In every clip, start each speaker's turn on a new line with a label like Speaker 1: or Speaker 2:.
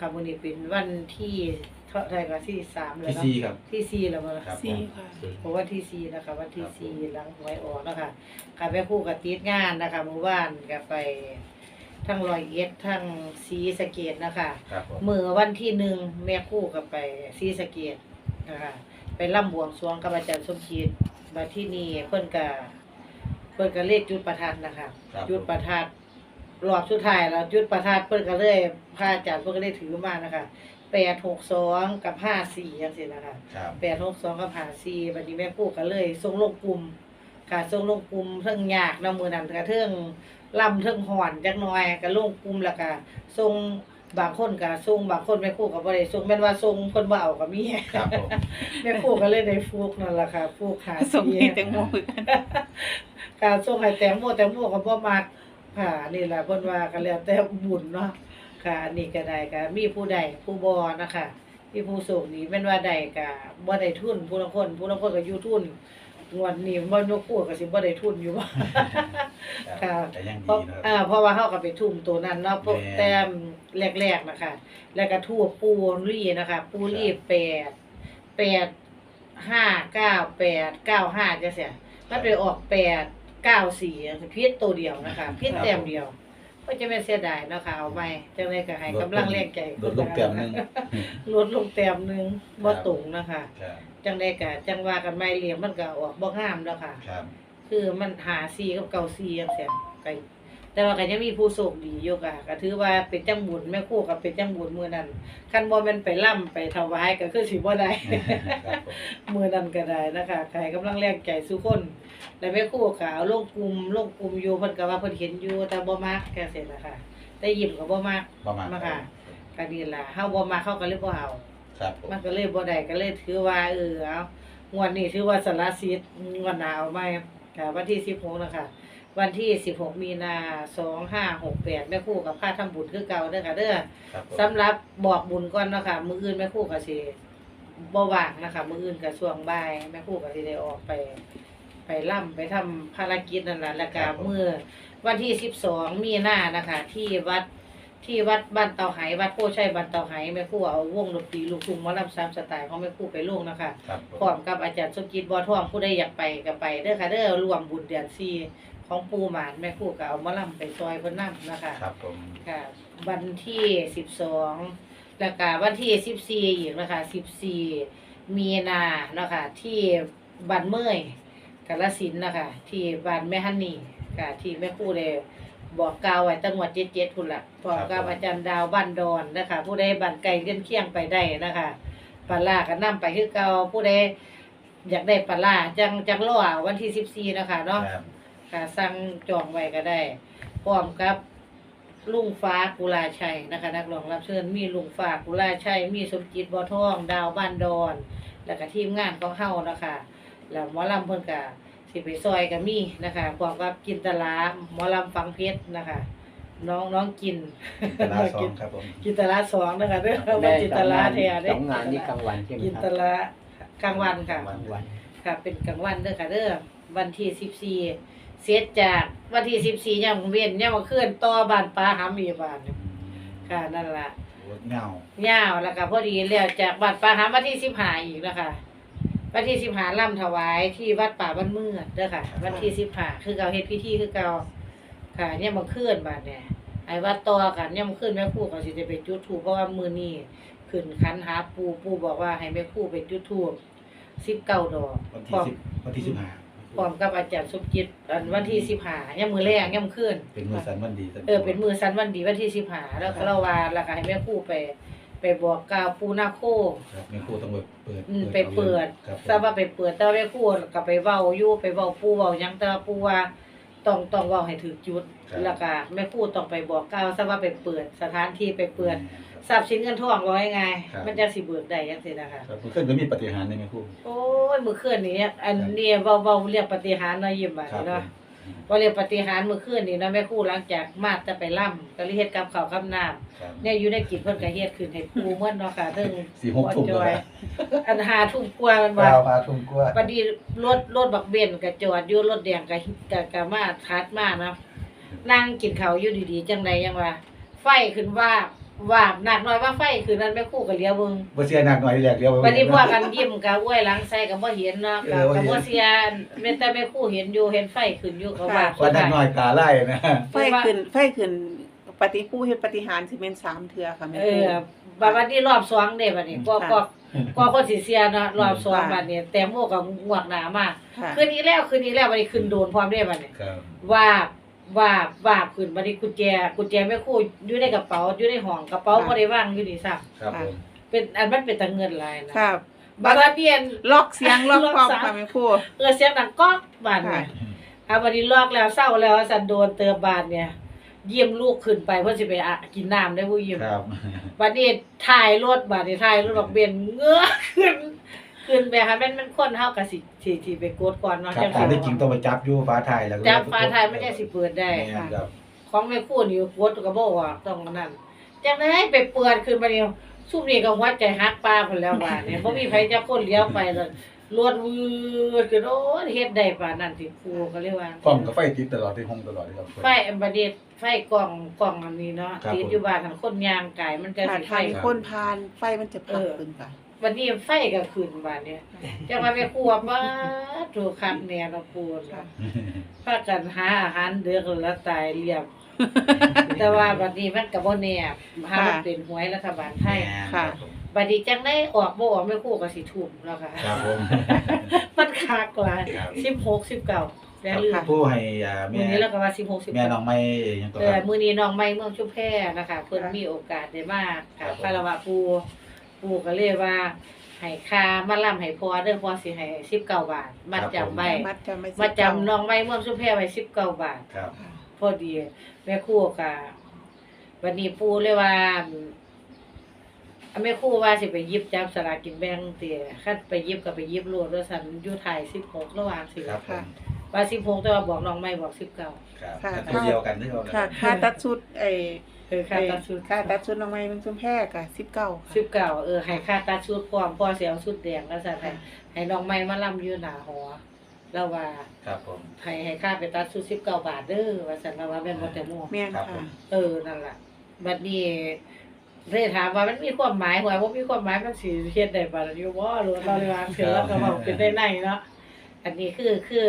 Speaker 1: นะคะมื้อนี้เป็นวันที่เท่าไหร่ก็ที่สามแล้ว
Speaker 2: ที่
Speaker 1: เนาะ
Speaker 2: ซีครับ
Speaker 1: ที่สี่แล้วบ่ล่ะ
Speaker 2: ครับ
Speaker 3: สี่ค่ะ
Speaker 1: เพราะวันที่สี่นะคะวันที่
Speaker 2: ครับผม
Speaker 1: สี่หลังหวยออกนะคะค่ะแม่ครู่กับติดงานนะคะเมื่อวานก็ไปทั้งร้อยเอ็ดทั้งศรีสะเกดนะคะ
Speaker 2: ครับผม
Speaker 1: เมื่อวันที่หนึ่งแม่ครู่ก็ไปศรีสะเกดนะคะไปร่ำบวงสรวงกับอาจารย์สมคิดมาที่นี่เพิ่นก็เพิ่นก็เลขจุดประทัดนะคะ
Speaker 2: ครับ
Speaker 1: จุดประทัด รอบสุดท้ายแล้วจุดประทัดเพิ่นก็เลยพระอาจารย์เพิ่นก็ได้ถือมานะคะแปดหกสองกับห้าสี่จังซี่นะคะ
Speaker 2: ครับ
Speaker 1: แปดหกสองกับหาซีบัดนี้แม่ครู่ก็เลยส่งลงกลุ่มค่ะส่งลงกลุ่มเทิงยากนำมือนั้นก็เทิงลำเทิงหอนจักหน่อยก็ลงกลุ่มแล้วก็ส่งบางคนก็ส่งบางคนแม่ครู่ก็บ่ได้ส่งแม่นว่าส่งเพิ่นบ่เอาก็มี
Speaker 2: ครับผม
Speaker 1: แม่ครู่ก็เลยได้ฟุกนั่นล่ะค่ะฟุกหา
Speaker 3: ส่ง
Speaker 1: ซี
Speaker 3: ให้แตงโมคือกัน
Speaker 1: การส่งให้แตงโมแตงโมก็บ่มัก ค่ะนี่ล่ะเพิ่นว่าก็แล้วแต่บุญเนาะค่ะอันนี้ก็ได้ก็มีผู้ใดผู้บ่นะคะมีผู้ส่งนี่แม่นว่าใดก็บ่ได้ทุนผู้ลางคนผู้ลางคนก็อยู่ทุนงวดนี้บ่นกคู่ก็สิบ่ได้ทุนอยู่บ่
Speaker 2: ครับ
Speaker 1: ค่ะ
Speaker 2: แต่ยัง
Speaker 1: เพ
Speaker 2: ดี
Speaker 1: ราะ
Speaker 2: นะครับ
Speaker 1: อ่าเพราะว่าเฮาก็ไปทุ่มตัวนั้นเนาะพวก
Speaker 2: แม่น
Speaker 1: แต้มแรกๆนะคะ แล้วก็ทั่วปูรี่นะคะ ปูรี่แปดแปดห้าเก้าแปดเก้าห้าจังซี่มันไปออกแปด เก้าสี่พิษตัวเดียวนะคะพิษแต้มเดียว ก็จะไม่เสียดายเนาะค่ะเอาไปจังไดก็ให้กำลังแรงใจ
Speaker 2: ลดลงแต้มหนึง
Speaker 1: ลดลงแต้มหนึงบ่ตรงนะคะ
Speaker 2: ครับ
Speaker 1: จังไดก็จังว่ากันไม่เหลี่ยมมันก็ออกบ่งามแล้วค่ะ
Speaker 2: ครับ
Speaker 1: คือมันหาซีกับเก่าซีจังซี่ก็ แต่ว่าก็ยังมีผู้โชคดีอยู่ค่ะก็ถือว่าเป็นจังบุญแม่ครู่ก็เป็นจังบุญมื้อนั้นคันบ่แม่นไปล่ำไปถวายก็คือสิบ่ได้
Speaker 2: ครับผม
Speaker 1: มื้อนั้นก็ได้นะคะใครกำลังแรงใจสู่คนแล้วแม่ครู่ก็เอาลงกลุ่มลงกลุ่มอยู่เพิ่นก็ว่าเพิ่นเห็นอยู่แต่บ่มักแค่เสร็จแล้วค่ะ แต่ยิ้มก็บ่มัก
Speaker 2: ประมาณ
Speaker 1: มาค่ะก็นี่ล่ะเฮาบ่มักเฮาก็เลยบ่เอา
Speaker 2: ครับผม
Speaker 1: มันก็เลยบ่ได้ก็เลยถือว่าเออเอางวดนี้ถือว่าสละสิทธิ์งวดหน้าเอาใหม่ค่ะวันที่16นะคะ วันที่ 16 มีนา2568แม่ครู่กับค่าทำบุญคือเก่าเด้อค่ะเด้อ
Speaker 2: ครับผม
Speaker 1: สำหรับบอกบุญก่อนเนาะคะมื้ออื่นแม่ครู่ก็สิบ่ว่างนะคะมื้ออื่นก็ช่วงบ่ายแม่ครู่ก็สิได้ออกไป ไปล่ำไปทำภารกิจนั่นล่ะแล้วก็มื้อวันที่ 12 มีนานะคะ ที่วัดที่วัดบ้านเตาไหวัดโพชัยบ้านเตาไหแม่ครู่เอาวงดนตรีลูกทุ่งหมอลำสามสไตล์ของแม่ครู่ไปลงนะคะ
Speaker 2: ครับผ
Speaker 1: พร้อ
Speaker 2: ม
Speaker 1: มกับอาจารย์สมจิตบ่อทองผู้ใดอยากไปก็ไปเด้อค่ะเด้อรวมบุญเดือนสี่ ของปู่หมานแม่ครู่ก็เอามาลำไปซอยเพิ่นนำนะคะ
Speaker 2: ครับผม
Speaker 1: ค่ะ วันที่สิบสองแล้วก็วันที่สิบสี่อีกนะคะสิบสี่มีนาเนาะคะที่บ้านเมยกาฬสินธุ์นะคะที่บ้านแม่ฮันนี่ค่ะที่แม่ครู่ได้บอกกล่าวไว้ตั้งวัดเจ็ดเจ็ดพุ่นละพร้อมกับอาจารย์ดาวบ้านดอนนะคะ ผู้ใดบ้านไกลเลียนเคียงไปได้นะคะปลาล่าก็นํไปคือเก่าผู้ใดอยากได้ปลาล่าจังจังรอวันที่สิบสี่นะคะเนาะ
Speaker 2: ครับ
Speaker 1: ค่ะสั่งจองไว้ก็ได้พร้อมกับลุงฟ้ากุลาชัยนะคะ นักร้องรับเชิญมีลุงฟ้ากุลาชัย มีสมจิตบ่อทอง ดาวบ้านดอน แล้วก็ทีมงานของเฮานะคะแล้วหมอลำเพิ่นก็สิไปซอยก็มีนะคะพร้อมกับกินตลาหมอลำฟังเพชรนะคะ น้องน้องกิน
Speaker 2: ตลาดสองครับผม
Speaker 1: กินตลาสองนะคะเด้อว่าจินตลาแท้เด้
Speaker 4: สองงานนี่กลางวันใช่ไหม
Speaker 1: กิน
Speaker 4: ค
Speaker 1: ต
Speaker 4: รับ
Speaker 1: ลากลางวันค่ะ
Speaker 4: กลางวัน
Speaker 1: ค่ะเป็นกลางวันเด้อค่ะเด้อวันที่สิบสี่ เสียจากวันที่สิบสี่ยังเวียนยังมาเคลื่อนต่อบ้านป้าหามีบ้านค่ะนั่นล่ะ
Speaker 2: โอ้เงา
Speaker 1: ยาวแล้วก็พอดีแล้วจากบ้านป้าหาวันที่สิบห้าอีกนะคะวันที่สิบห้าล่ำถวายที่วัดป่าบ้านเมือดเด้อค่ะ วันที่สิบห้าคือเก่าเฮ็ดพิธีคือเก่าค่ะ เนี่ยมาเคลื่อนบ้านเนี่ยไอ้วัดต่อกันเนี่ยมาเคลื่อนแม่ครู่เขาสิจะไปจุดธูปเพราะว่ามือนี้ขึ้นคันหาปูปูบอกว่าให้แม่ครู่ไปจุดธูปสิบเก้าดอก
Speaker 2: วัน
Speaker 1: พร้
Speaker 2: ที่
Speaker 1: อม
Speaker 2: สิบวันที่สิบห้า
Speaker 1: พร้อมกับอาจารย์สมจิตอันวันที่สิบห้าย่ำมือแรงย่ำขึ้น
Speaker 2: เป็นมือสันวันดีสั
Speaker 1: เออเป็นมือสันวันดีวันที่สิบห้าแล้วก็เราว่าแล้วก็ให้แม่ครู่ไป ไปบอกกล่าวปูนาโค
Speaker 2: ครับแม่ครูต้องไปเปิด
Speaker 1: อืมไปเปิด
Speaker 2: ครับผม
Speaker 1: ทราบว่าไปเปิดแต่ว่าแม่ครู่ก็ไปเว้าอยู่ไปเว้าปูเว้าหยังแต่ว่าปูว่า ต้องต้องเว้าให้ถูกจุดแล้วก็แม่ครู่ต้องไปบอกกล่าวทราบว่าไปเปิดสถานที่ไปเปิดทรัพย์สินเงินทองร้อยไงมันจะสิเบิกได้จังซี่นะคะ
Speaker 2: ครับเพื่อนก็มีปฏิหารย์ในแม่ครู
Speaker 1: โอ้ยมื้อคืนนี้อันนี้เว้าๆเรียกปฏิหารย์เนาะยิ้มบัด
Speaker 2: ครับ
Speaker 1: นี้
Speaker 2: ผ
Speaker 1: เนาะ
Speaker 2: ม
Speaker 1: ว่าเรียกปฏิหารย์เมื่อคืนนี้นะแม่ครู่หลังจากมาจะไปล่ำก็เลยเฮ็ดกับข้าวกับน้ำ
Speaker 2: ครับ
Speaker 1: เนี่ยอยู่ในกิจเพิ่นก็เฮ็ดขึ้นให้ปูเมื่อเนาะค่ะถึง
Speaker 2: สี่หกทุ่ม
Speaker 1: จ
Speaker 2: แล้ว
Speaker 1: อย
Speaker 2: นะ
Speaker 1: อันหาทุ่มกว่ามัน
Speaker 2: เป
Speaker 1: ว่า
Speaker 2: ล่าพาทุ่มกว่า
Speaker 1: บัดนี้รถรถบักเบนก็จอดอยู่รถแดงก็ก็ก็มาทัดมานะนั่งกินข้าวอยู่ดีๆ จังไดยังว่า ไฟขึ้นว่าบ ว่าหนักน้อยว่าไฟคืนนั้นแม่ครู่ก็เลี้ยวเบิ่ง
Speaker 2: บ่เสียหนักหน่อยแหลกเดียว
Speaker 1: วันนี้พวกกันยิ้มกับอ้วยหลังใส่ก็บ่เห็นเนาะ
Speaker 2: เอ
Speaker 1: ก็
Speaker 2: อบ่เห็น
Speaker 1: ก็บ่เสียแม่แต่แม่ครู่เห็นอยู่เห็นไฟขึ้นอยู่ก็ว่า
Speaker 2: ว่าหนักหน่อยตาไล่นะ
Speaker 3: ไฟขึ้นไฟขึ้นปฏิผู้เฮ็ดปฏิหารสิเป็นสามเทื่อค่ะแม่
Speaker 1: เอ
Speaker 3: ครู
Speaker 1: อบัดวันนี้รอบสองเด้บัดนี้ก็ก็ก็คนสิเสียเนาะรอบสอง
Speaker 3: ค่ะ
Speaker 1: บัดนี้แต่โมก็งวกหนามาก
Speaker 3: ค่ะ
Speaker 1: คืนนี้แล้วคืนนี้แล้วบัดนี้ขึ้นโดนพร้อมเด้บัดนี้
Speaker 2: ครับ
Speaker 1: ว่า ว่าว่าขึ้นบัดนี้กุญแจกุญแจแม่ครู่อยู่ในกระเป๋าอยู่ในห้องกระเป๋าบ่ได้วางอยู่นี่ซั
Speaker 2: ครับผม
Speaker 1: เป็นอันมันเป็นตะเงินหลายนะ
Speaker 3: ค่ะ
Speaker 1: บัดว่าเนียน
Speaker 3: ล็อกเสียงล็อก
Speaker 1: ล็อก
Speaker 3: พร้อม
Speaker 1: สาม
Speaker 3: ค่ะแม่ครู
Speaker 1: เออเสียงดังก๊อกบาดเนี่ย
Speaker 3: ค่ะ
Speaker 1: อะวันนี้ลอกแล้วเศร้าแล้วสันโดนเติมบาดเนี่ย เยี่ยมลูกขึ้นไปเพื่อสิไปอะกินน้ำได้ผู้ยิ้ม
Speaker 2: ครับ
Speaker 1: บัดนี้ถ่ายรถบาดนี้ถ่ายรถดอกเบี้ยเงื้อขึ้น ขึ้นไปค่ะแม่นมันคนเฮากับสิสิสิไปกดก่อนเนาะ
Speaker 2: ครับ
Speaker 1: จัง
Speaker 2: ถ้า
Speaker 1: สิ
Speaker 2: ได้จริงต้องไปจับอยู่ฟ้าไทยแล้วก็
Speaker 1: จับฟ้าถ่ายไม่ได้สิเปิดได้
Speaker 2: แม่นครับ
Speaker 1: ของแม่คู่นี่กดก็บ่ออกต้องอันนั้นจังได๋ไปเปิดขึ้นมานี่ซุ่มนี่ก็หัวใจฮักปลาพุ่นแล้วว่าเนี่ยบ่มีไผจะคนเลี้ยวไปเลยรวดวืดขึ้นโอ้ยเฮ็ดได้ปานนั้นสิครูก็เลยว่า
Speaker 2: กล้องกับไฟติดตลอดที่ห้องตลอดเลยครับ
Speaker 1: ไฟอันบดเดดไฟกล่องกล่องอันนี้เนาะ
Speaker 2: ครับ
Speaker 1: ติดอยู่บ้านหันคนยางไก่มันจะ
Speaker 3: ค่ะ
Speaker 1: สิไฟ
Speaker 3: ทางคนพานไฟมันจะพักขึ้นค่ะ
Speaker 1: วันนี้ไฟก็ขึ้นบ้านเนี่ยจะมาไปครัวบ้าถูกคักแน่เนาะปูน
Speaker 3: ค่ะ
Speaker 1: พากันหาอาหารเดือกแล้วตายเรียบ แต่ว่าบัดนี้มันก็บ่แน่หามันเป็นหวยรัฐบาลไทย
Speaker 3: ค่ะ
Speaker 1: บัดนี้จังได้ออกบ่ออกไม่คู่ก็สิทุ่มแล้วค่ะ
Speaker 2: ครับผม
Speaker 1: มันคักหลาย
Speaker 2: ครับ
Speaker 1: 16 19แล้วลืม
Speaker 2: ผู้ให้อ่า
Speaker 1: มื้
Speaker 2: แม่
Speaker 1: อนี้แล้วก็ว่า16 19
Speaker 2: แม่น้องไม่ยังก็
Speaker 1: เอ
Speaker 2: ค
Speaker 1: อ
Speaker 2: รับ
Speaker 1: มื้อนี้น้องใหม่เมืองชุมแพนะคะเพิ่น
Speaker 3: ค่ะ
Speaker 1: มีโอกาสได้มากั
Speaker 2: ครับบผม
Speaker 1: คารวะปู ปูก็เลยว่าให้ค่ามาล่ำให้พอเด้อพอสิให้19บาทมัดจำไว้
Speaker 3: มัดจำไม่
Speaker 1: มาจำน้องใหม่เมืองชุมแพไว้19บาท
Speaker 2: ครับ
Speaker 1: พอดีแม่ครูก็วันนี้ปูเลยว่าอันแม่ครูว่าสิไปหยิบจับสลากกินแบ่งเตี้ยคันไปหยิบก็ไปหยิบโลดว่าซั่นอยู่ไทย16ระหว่างสิ
Speaker 2: ครับผม
Speaker 1: ว่า16แต่ว่าบอกน้องใหม่บอก19
Speaker 2: ครับ
Speaker 3: ค่ะ
Speaker 2: แต่ตัวเดียวกันที่เรา
Speaker 3: ค่ะค่าตัดชุดไอ้
Speaker 1: เออค่าตัดชุด
Speaker 3: ค่าตัดชุดน้องไม้มันซุ่มแพร่ค่ะสิบเก้า
Speaker 1: สิบเก้าเออให้ค่าตัดชุดพร้อมพ่อเสียเอาชุดแดงแล้วสั่นให้ให้น้องไม้มาล่ำอยู่หน้าหอแล้วว่า
Speaker 2: ครับผม
Speaker 1: ให้ให้ค่าไปตัดชุดสิบเก้าบาทเด้อว่าสั่นแล้วว่าแม่นบ่แต่โม
Speaker 3: แม่น
Speaker 2: ครับผ
Speaker 3: ค่ะ
Speaker 2: ม
Speaker 1: เออนั่นล่ะบัดนี้เลยถามว่ามันมีความหมายว่าบ่มีความหมายมันสิเฮ็ดได้บ่ล่ะอยู่บ่หรือว่าเราเลยว่าเสือแล้วก็เว้าเป็นได้ในเนาะอันนี้คือคือ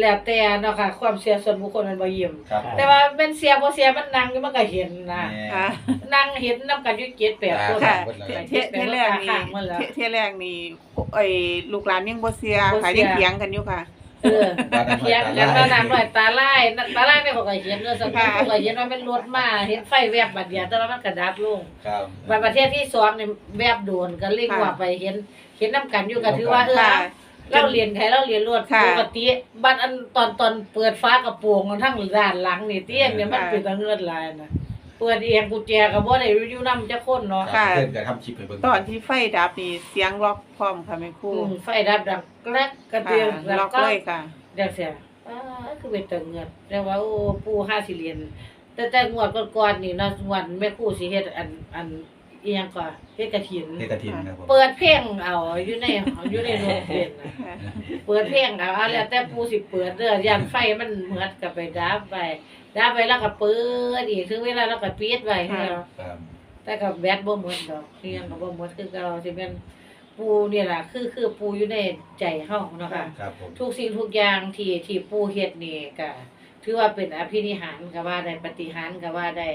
Speaker 1: แล้วแต่เนาะค่ะ ความเชื่อส่วนบุคคลมันบ่ยิ้ม
Speaker 2: ครับผม
Speaker 1: แต่ว่าเป็นเสียบ่เสียมันนั่งอยู่มันก็เห็นนะ
Speaker 2: แม่
Speaker 3: ค่ะ
Speaker 1: นั่งเห็นนํกันอยู่เจ็ดแปดคน
Speaker 3: ค่ะ
Speaker 2: หมดเลย
Speaker 3: เที่ยเที่ยแรกนี่
Speaker 1: ข้างมันแล้ว
Speaker 3: เที่ยเที่ยแรกนี่ไอ้ลูกหลานยังบ่เสีย
Speaker 1: บ่
Speaker 3: ค่ะ
Speaker 1: เสีย
Speaker 3: ยังเถียงกันอยู่ค่ะ
Speaker 1: เออเถียงกันว่าน้ำหน่อยตาลายตาลายเนี่ยเขาก็เห็นเด้อสักพักเขาก็เห็นว่าเป็นรถมาเห็นไฟแวบบัดเดียวแต่ว่ามันกระดับลง
Speaker 2: ครับ
Speaker 1: บัดประเทศที่สองนี่แวบโดนก็เร่ง
Speaker 3: ค่ะ
Speaker 1: ว่าไปเห็น เห็นน้ำกันอยู่ก็ถือว่าเออ
Speaker 3: ค่ะ
Speaker 1: เราเรียนใครเราเรียนรวด
Speaker 3: ค่ะ
Speaker 1: ปกติบัดอันตอนตอนเปิดฟ้ากระโปรงทั้งด้านหลังนี่เตี้ยนเนี่ยมัน
Speaker 3: ค่ะ
Speaker 1: เป็นตะเงือดลายนะเปิดเองกุญแจก็บ่ได้อยู่นำจักคนเนาะ
Speaker 3: ค่ะ
Speaker 2: เพื่อนก็ทำคลิปให้เบิ่ง
Speaker 3: ตอนที่ไฟดับนี่เสียงล็อกพร้อมค่ะแม่ครู
Speaker 1: อืมไฟดับดังแกรกกระเตียง
Speaker 3: ค่ะล็อกเลยค่ะ
Speaker 1: เดี๋ยวเสียอ่าคือเป็นตะเงือดเรียกว่าโอ้ปู่ห้าสิเรียนแต่แต่งวดก่อนๆนี่เนาะงวดแม่ครูสิเฮ็ดอันอัน อีหยังก่อนเฮ็ดกฐิน
Speaker 2: เทกระทินครับผม
Speaker 1: เปิดเพลงเอาอยู่ในอยู่ในโรงเรียนน่ะเปิดเพลงเอาเอาแล้วแต่ปู่สิเปิดเด้อย่านไฟมันเหมือดก็ไปดับไปดับไปแล้วก็เปิดอีกถึงเวลาแล้วก็ปิดไว้
Speaker 3: ค่ะ
Speaker 1: เนาะ
Speaker 2: ครับ
Speaker 1: แต่ก็แบตบ่หมดดอกเรียงก็บ่หมดคือเก่าสิแม่นปูนี่ล่ะคือคือปูอยู่ในใจเฮาเนาะค่ะ
Speaker 2: ครับผม
Speaker 1: ทุกสิ่งทุกอย่างที่ที่ปูเฮ็ดนี่ก็ถือว่าเป็นอภินิหารก็ว่าได้ปฏิหารก็ว่าได้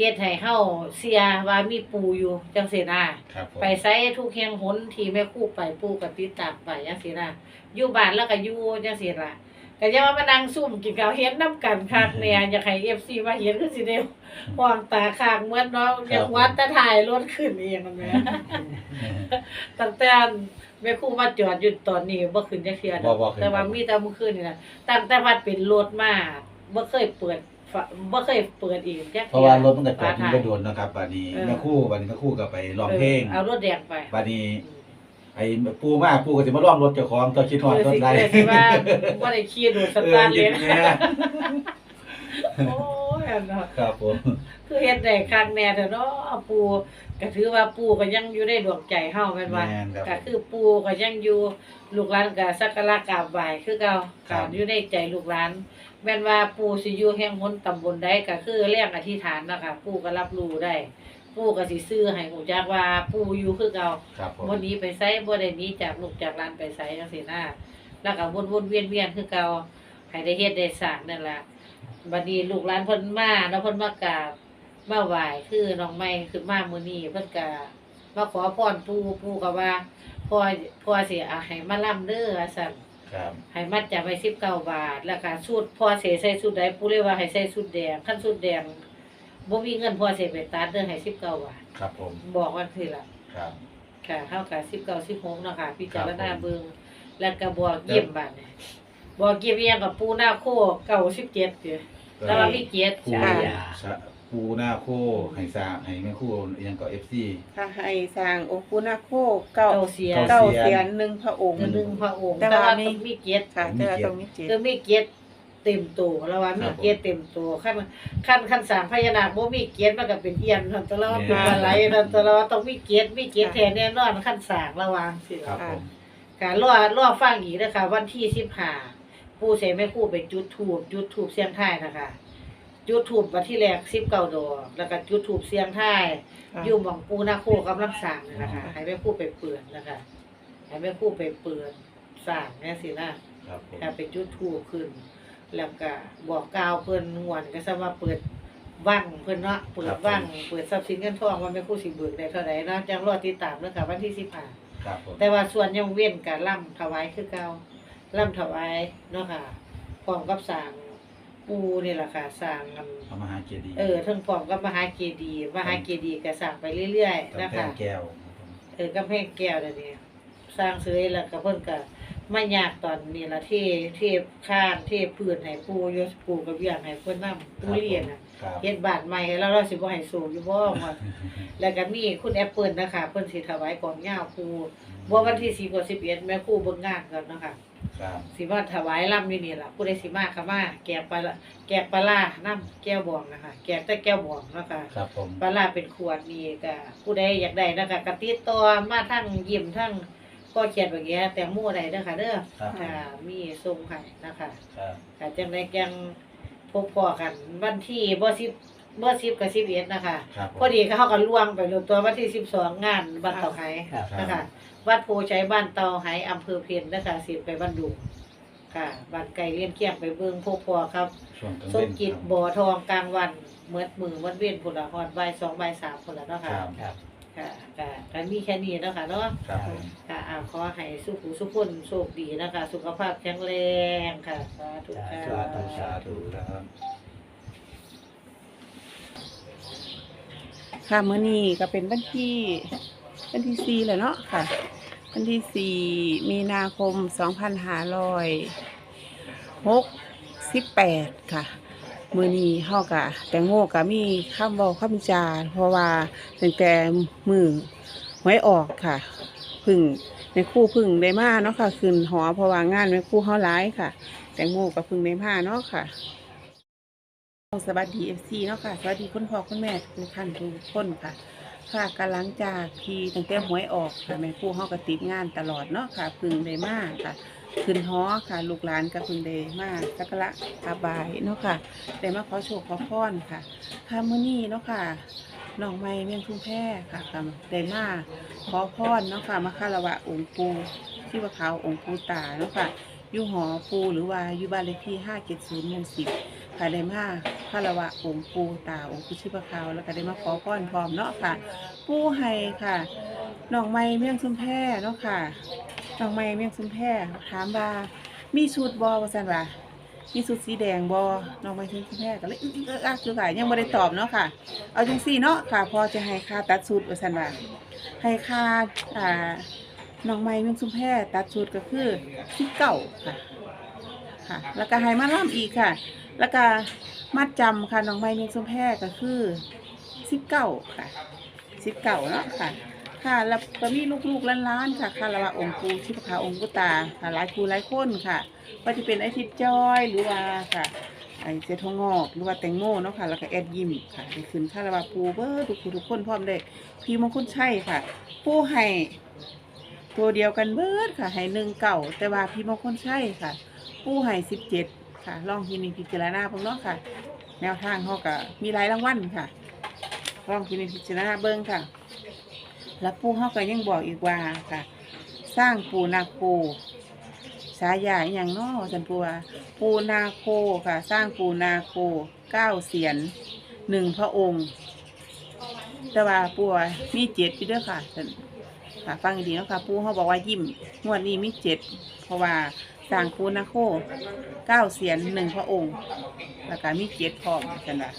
Speaker 1: เฮ็ดให้เฮาเสียว่ามีปูอยู่จังซี่นะครับ
Speaker 2: ผม
Speaker 1: ไปไสทุกแห่งหนที่แม่ครูไปปูก็ติดตามไปจังซี่นะอยู่บ้านแล้วก็อยู่จังซี่ล่ะก็อย่าว่ามานั่งซุ่มกินข้าวเฮ็ดนํกันคักแหน่อยากให้ FC มาเห็นคือสิได้ห่วงตาข้างเหมือนเนาะอยากวัดแต่ถ่ายรถขึ้นเองนั่นแหละตั้งแต่แม่ครูมาจอดอยู่ตอนนี้บ่ขึ้นจักเทื่อดอก
Speaker 2: บ่บ่ขึ้น
Speaker 1: แต่ว่ามีแต่เมื่อคืนนี่นะตั้งแต่วัดเป็นรถมาบ่เคยเปิด ฝาบ่เคยเปิดอีกจัก
Speaker 2: เพราะว่ารถมันก็จอด
Speaker 1: ฝา
Speaker 2: อยู่
Speaker 1: ท้าย
Speaker 2: ก็โดนนะครับบัดนี้
Speaker 1: เออ
Speaker 2: แม่ครู่บัดนี้แม่ครู่ก็ไปร้องเพลง
Speaker 1: ออเอารถแดงไป
Speaker 2: บัดนี้ไอ้ปู่มาปู่ก็สิมาร้องรถเจ้าของตัวคิดฮอด
Speaker 1: เออ
Speaker 2: รถ
Speaker 1: สิ
Speaker 2: ไร
Speaker 1: เออสิว่าบ่ได้ขี่โดดส
Speaker 2: เออ
Speaker 1: ตาร์ทเล
Speaker 2: ยิ
Speaker 1: ย
Speaker 2: น
Speaker 1: นะ
Speaker 2: แม่
Speaker 1: โอ้ยอันเนาะ
Speaker 2: ครับผม
Speaker 1: คือเฮ็ดได้คักแน่เถอะเนาะปู่ก็ถือว่าปู่ก็ยังอยู่ในดวงใจเฮาแม่นว่า
Speaker 2: แม่นครับ
Speaker 1: ก็คือปู่ก็ยังอยู่ลูกหลานก็สักการะกราบไหว้คือเก่า
Speaker 2: ครั
Speaker 1: ก็
Speaker 2: บ
Speaker 1: อยู่ในใจลูกหลาน แม่นว่าปู่สิอยู่แห่งหนตำบลใดก็คือแรงอธิษฐานนะคะปู่ก็รับรู้ได้ ปู่ก็สิซื้อให้ฮู้จักว่าปู่อยู่คือเก่า
Speaker 2: ครับผม
Speaker 1: บ่หนีไปไสบ่ได้หนีจากลูกจากหลานไปไสจังซี่นะแล้วก็วนๆเวียนๆคือเก่าให้ได้เฮ็ดได้สร้างนั่นล่ะบัดนี้ลูกหลานเพิ่นมาเนาะเพิ่นมากราบมาไหว้คือน้องใหม่ขึ้นมามื้อนี้เพิ่นก็มาขอพรปู่ปู่ก็ว่าพ่อพ่อสิเอาให้มาล่ำเด้อว่าซั่น
Speaker 2: ครับ
Speaker 1: ให้มัดจำไว้19บาท แล้วก็สูตรพ่อเสใส่สูตรใดปู่เลยว่าให้ใส่สูตรแดงคันสูตรแดงบ่มีเงินพ่อเสไปตัดเด้อให้19บาท
Speaker 2: ครับผม
Speaker 1: บอกว่าสิล่ะ
Speaker 2: ครับ
Speaker 1: ค่ะเท่ากับสิบเก้าสิบหกเนาะค่ะพิจารณา
Speaker 2: ครับผม
Speaker 1: เบิงแล้วก็บอกเยี่ยมบัดเนี่ยบอกเยี่ยมเยี่ยงกับปูหน้าโคเก้าสิบเจ็ดเด้อแล้วว่ามีเกียรติ
Speaker 2: ปู
Speaker 1: ใช่
Speaker 2: สะ ปูหน้าโคให้สร้างให้แม่ครู่อิหยังก็ FC
Speaker 3: ถ้าให้สร้างองค์ปู่นาคโคเก้า
Speaker 1: เก้าเสีย
Speaker 3: เก้าเสียนหนึ่งพระองค์
Speaker 1: หนึ่งพระองค์
Speaker 3: แต่
Speaker 1: แต่
Speaker 3: ว่า
Speaker 1: ว่า
Speaker 3: มี
Speaker 1: ต้องมีเกียรติ
Speaker 3: ค่ะแต่ว่าต้องมีเจ็ด
Speaker 1: คือมีเกียรติเต็มตัวแล้วว่ามีเกียรติเต็มตัวขั้นขั้นขั้นสร้ามพญานาคบ่มีเกียรติมันก็เป็นเอียนนั่นแต่ละว่าเป็นอะไรนั่นแต่ละว่าต้องมีเกียรติมีเกียรติแท้แน่นอนขั้นสร้างระวังสิ
Speaker 2: ครับผม
Speaker 1: การรอรอฟังอีกนะคะวันที่สิบห้าปู่เสแม่ครู่ไปจุดถูบจุดถูบเสียงไทายนะคะ จุดถูบวันที่แรกสิบเก้าดอกแล้วก็จุดถูบเสียงไทาย
Speaker 3: ค่ะ
Speaker 1: อยู่หมองปูนาโคกำลังสร้างนี่นะคะให้แม่ครู่ไปเปิดนะคะให้แม่ครู่ไปเปิดสร้างเนี่ยสินะ ครับ
Speaker 2: ผม
Speaker 1: ถ้าไปจุดถูบขึ้น แล้วก็บอกกล่าวเพิ่นงวนก็ซะว่าเปิดว่างเพิ่นเนาะเปิดว่างเปิดทรัพย์สินเงินทองว่าแม่ครู่สิเบิกได้เท่าใดเนาะจังรอติดตามเด้อค่ะวันที่สิบห้า
Speaker 2: ครับผม
Speaker 1: แต่ว่าส่วนยังเว้นกับล่ำถวายคือเก่าล่ำถวายเนาะค่ะพร้อมกับสร้าง ปูนี่แหละค่ะสร้างอัน
Speaker 2: พระมหาเจดีย์
Speaker 1: เออทั้งพร้อมกับมหาเจดีย์มหาเจดีย์ก็สร้างไปเรื่อยๆนะ
Speaker 2: กำแพ
Speaker 1: คะ
Speaker 2: งแก้ว
Speaker 1: เออกำแพงแก้วนั่นนี่สร้างเสยแล้วก็เพิ่นก็ไม่ยากตอนนี้ละที่ที่ข้านที่พื้นให้ปูอยศปูกับเวียงให้เพิ่นนำปูเรียนน่ะ
Speaker 2: ครับ
Speaker 1: เฮ็ดบ้านใหม่ให้เราเราสิบ่ให้สูงอยู่บ่ว่าแล้วก็มีคุณแอปเปิลนะคะเพิ่นสิถวายกองยาวปูบ่วันที่10กับ11แม่ครูเบิ่งงานกันเนาะค่ะ
Speaker 2: ครับ
Speaker 1: สิมาถวายลำอยู่นี่ล่ะผู้ใดสิมาก็มาแกกปลาละแกกปลาร้าน้ำแก้วบองนะคะแกกแต่แก้วบองเนาะค่ะ
Speaker 2: ครับผม
Speaker 1: ปลาร้าเป็นขวดนี่ก็ผู้ใดอยากได้นะคะก็ติดต่อมาทั้งยิ้มทั้งก็เขียนแบบนี้แต่หมู่ใดเด้อค่ะเด้อ
Speaker 2: ครับ
Speaker 1: ค่ะมีส่งให้นะคะ
Speaker 2: ครับ
Speaker 1: ค่ะจังได๋จัง พบพอกัน วันที่บ่10บ่10กับ11นะคะ
Speaker 2: ครับผม
Speaker 1: พอดีเขาก็ล่วงไปลงตัววันที่สิบสองงานบ้านเตาไห้
Speaker 2: ครับ
Speaker 1: นะคะ วัดโพชัยบ้านเตาไห้อำเภอเพียนนะคะสิไปบ้านดุงค่ะบ้านไก่เลี้ยนเคียงไปเบิ่งพวกพอครับ
Speaker 2: ช่วงกลาง
Speaker 1: สม
Speaker 2: เว้น
Speaker 1: จิตบ่อทองกลางวันเมื่อมือวันเว้นพุ่นละฮอดบ่ายสองบ่ายสามพุ่นละเนาะ
Speaker 2: ค
Speaker 1: ค่ะ
Speaker 2: รับ
Speaker 4: ครับ
Speaker 1: ค่ะค่ะกันมีแค่นี้เนาะค่ะเนาะ
Speaker 2: ครับผม
Speaker 1: ค่ะอ่าขอให้สุขุสุขคนโชคดีนะคะ สุขภาพแข็งแรงค่ะสาธุค่ะ
Speaker 2: สาธุสาธุครับ
Speaker 3: ค่ะมื้อนี้ก็เป็นวันที่วันที่สี่แล้วเนาะค่ะ วันที่สี่มีนาคมสองพันห้าร้อยหกสิบแปดค่ะ มือนี้เฮากะแตงโมก็มีคำเว้าคำจาเพราะว่าตั้งแต่มือหวยออกค่ะ พึ่งในคู่พึ่งได้มาเนาะค่ะขึ้นหอเพราะว่างานในคู่เฮาหลายค่ะ แตงโมก็พึ่งได้มาเนาะค่ะสวัสดีเอฟซีเนาะค่ะ สวัสดีคุณพ่อคุณแม่ทุกท่านทุกคนค่ะ ค่ะกำลังจากที่ตั้งแต่หวยออกค่ะแม่คู่เฮาก็ติดงานตลอดเนาะค่ะ พึ่งได้มาค่ะ ขึ้นหอค่ะ ลูกหลานก็พึ่งได้มาสักการะกราบายเนาะค่ะได้มาขอโชคขอพรค่ะค่ะมื้อนี้เนาะค่ะน้องไม้เมียงทุ่งแพค่ะค่ะได้มาขอพรเนาะค่ะมาคารวะองค์ปูที่ว่าเขาวองค์ปู่ตาเนาะค่ะอยู่หอปูหรือว่าอยู่บ้านเลขที่570หมู่10ค่ะได้มาคารวะองค์ปูตาองค์พุชิปะขาวแล้วก็ได้มาขอพรพร้อมเนาะค่ะ ปูให้ค่ะน้องไม้เมี่ยงซุมแพเนาะค่ะ น้องไม้เมี่ยงซุมแพรถามว่ามีชุดบอว่าซั่นว่ามีชุดสีแดงบอน้องไม้เมี่ยงซุมแพรก็เลยอึ้งๆเอิ้กอยู่ค่ะยังบ่ได้ตอบเนาะค่ะ เอาจังซี่เนาะค่ะ พอจะให้ค่าตัดชุดว่าซั่นว่าให้ค่าอ่าน้องไม้เมี่ยงซุมแพรตัดชุดก็คือ19ค่ะค่ะ แล้วก็ให้มาล่ำอีกค่ะ แล้วก็มัดจำค่ะน้องไม้เมียงสมแพรก็คือสิบเก้าค่ะสิบเก้าเนาะค่ะ ค่ะแล้วก็มีลูกๆล้านๆค่ะค่ะแล้วว่าองค์ปูชิพขาองค์กุตาค่ะหลายครูหลายคนค่ะก็จะเป็นไอทิดจอยหรือว่าค่ะไอเจทองอกหรือว่าแตงโมเนาะค่ะแล้วก็แอดยิมค่ะได้ขึ้นคาราบาปูเบอร์ทุกผู้ทุกคนพร้อมได้พี่มงคลชัยค่ะผู้ให้ตัวเดียวกันเบิดค่ะให้หนึ่งเก่าแต่ว่าพี่มงคลชัยค่ะผู้ให้สิบเจ็ดค่ะลองทีนี้พิจารณาพิ่งเนาะค่ะ แนวทางเขาก็มีหลายรางวัลค่ะลองทีนี้พิจารณาเบิ้งค่ะ แล้วปู่เขาก็ยังบอกอีกว่าค่ะ สร้างปูนาโค สายาอหย่างเนอสันปูว่าปูนาโคค่ะ สร้างปูนาโคเก้าเสียนหนึ่งพระองค์ แต่ว่าปูว่ามีเจ็ดอยู่เด้วยค่ะสันค่ะฟังดีๆเนาะค่ะปูเขาบอกว่ายิ้มงวดนี้มีเจ็ดเพราะว่าสร้างปูนาโคเก้าเสียนหนึ่งพระองค์แล้วก็มีเจ็ดพร้อมกันนะ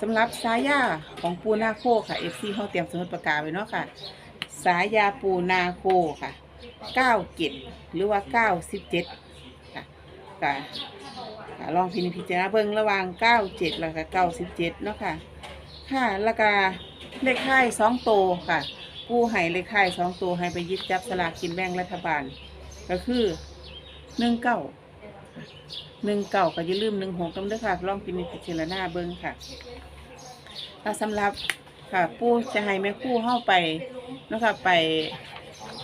Speaker 3: สำหรับสายาของปูนาโคค่ะเอฟซีเขาเตรียมสมุดประกาศไว้เนาะค่ะ สายาปูนาโคค่ะเก้าเจ็ดหรือว่าเก้าสิบเจ็ดค่ะค่ะลองพินิจพิจารณาเบิ่งระหว่างเก้าเจ็ดแล้วก็เก้าสิบเจ็ดเนาะค่ะ ค่ะแล้วก็เลขท้ายสองโตค่ะผู้ให้เลขท้ายสองตัวให้ไปยิบจับสลากกินแบ่งรัฐบาล ก็คือหนึ่งเก้าหนึ่งเก้าก็อย่าลืมหนึ่งหกกันด้วยค่ะลองพินิจพิจารณาเบิ่งค่ะ แล้วสำหรับค่ะผู้จะให้แม่คู่เข้าไปเนาะคะไป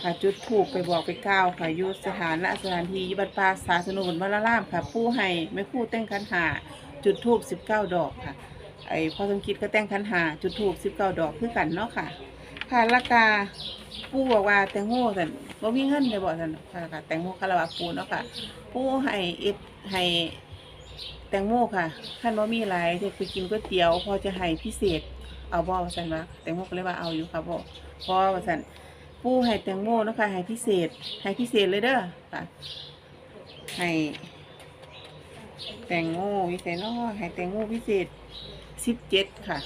Speaker 3: ค่ะจุดถูกไปบอกไปกล่าวค่ะอยุสถานณสถานที่ยุบัดปาสาสนุนวัลรามค่ะผู้ให้แม่คู่แต่งคันหาจุดทูบสิบเก้าดอกค่ะ ไอ้พอสมคิดก็แต่งคันหาจุดถูกสิบเก้าดอกคือกันเนาะค่ะ ค่ะราคาปูบอกว่าแตงโมสันบ่มีเงินเลยบอกสันค่ะค่ะแตงโมคาราวาปูเนาะค่ะ ปูให้เอฟให้ แตงโมค่ะขั้นว่ามีหลายที่ไปกินก๋วยเตี๋ยว พอจะให้พิเศษ เอาบ่าสันว่าแตงโมก็เลยว่าเอาอยู่ค่ะบ่พอว่าสันปูให้แตงโมนะคะให้พิเศษให้พิเศษเลยเด้อค่ะให้แตงโมพิเศษเนาะให้แตงโมพิเศษสิบเจ็ดค่ะ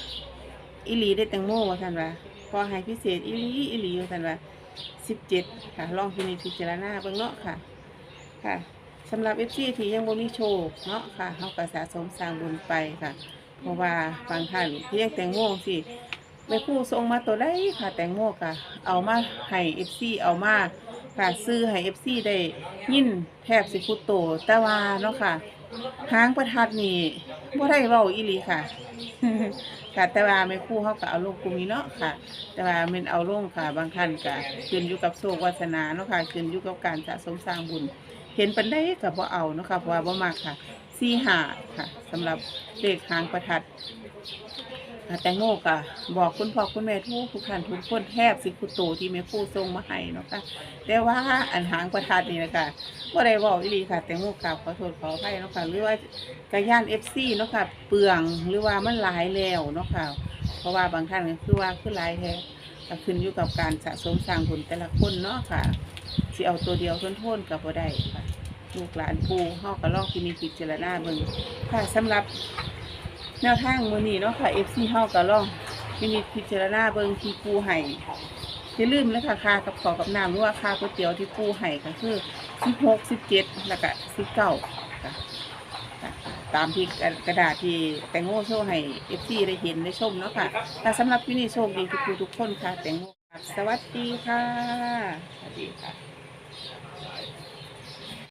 Speaker 3: อิลีได้แตงโมว่าท่นว่าพอให้พิเศษอิลีอิลีว่าท่านว่าสิบเจ็ดค่ะลองพินิจพิจารณาเบิ่งเนาะค่ะ ค่ะ สำหรับเอฟซีที่ยังบ่มีโชคเนาะค่ะเฮาก็สะสมสร้างบุญไปค่ะ เพราะว่าบางท่านเรียกแตงโมสิแม่ครู่ส่งมาตัวได้ค่ะ แตงโมค่ะ เอามาให้เอฟซีเอามาค่ะซื้อให้เอฟซีได้ยินแทบสิคุโตแต่ว่าเนาะค่ะหางประทัดนี่บ่ได้เว้าอีหลีค่ะ ค่ะแต่ว่าแม่ครู่เขาก็เอาลงกลุ่มนี้เนาะค่ะ แต่ว่ามันเอาลงค่ะ บางท่านก็ขึ้นอยู่กับโชควาสนาเนาะค่ะขึ้นอยู่กับการสะสมสร้างบุญ เห็นปันได้ก็บ่เอานะคะเพราะว่าบ่มากค่ะสี่หาค่ะสำหรับเลขหางประทัดอ่าแตงโมก็บอกคุณพ่อคุณแม่ทุกทุกท่านทุกคนแทบสิคุโตที่แม่ครู่ส่งมาให้เนาะค่ะแต่ว่าอันหางประทัดนี่นะคะบ่ได้เว้าอีหลีค่ะ แตงโมกราบขอโทษขออภัยเนาะค่ะหรือว่ากระย่าน FC เนาะค่ะเปลืองหรือว่ามันหลายแล้วเนาะค่ะ เพราะว่าบางท่านก็คือว่าคือหลายแท้ก็ขึ้นอยู่กับการสะสมสร้างบุญแต่ละคนเนาะค่ะ สิเอาตัวเดียวทนๆกับบ่ได้ค่ะลูกหลานปูเฮาก็ลองพินิจพิจารณาเบิ่งค่ะสำหรับแนวทางมื้อนี้เนาะค่ะ FC เฮาก็ลองพินิจพิจารณาเบิ่งที่ปูให้อย่าลืมเลยค่ะค่ากับขอกับน้ำหรือว่าค่าก๋วยเตี๋ยวที่ปูให้ก็คือ16 17แล้วก็19ค่ะค่ะตามที่กระดาษที่แตงโมโชว์ให้ FC ได้เห็นได้ชมเนาะค่ะแต่สำหรับที่นี่โชคดีทุกทุกคนค่ะ แตงโมสวัสดีค่ะ สวัสดีค่ะ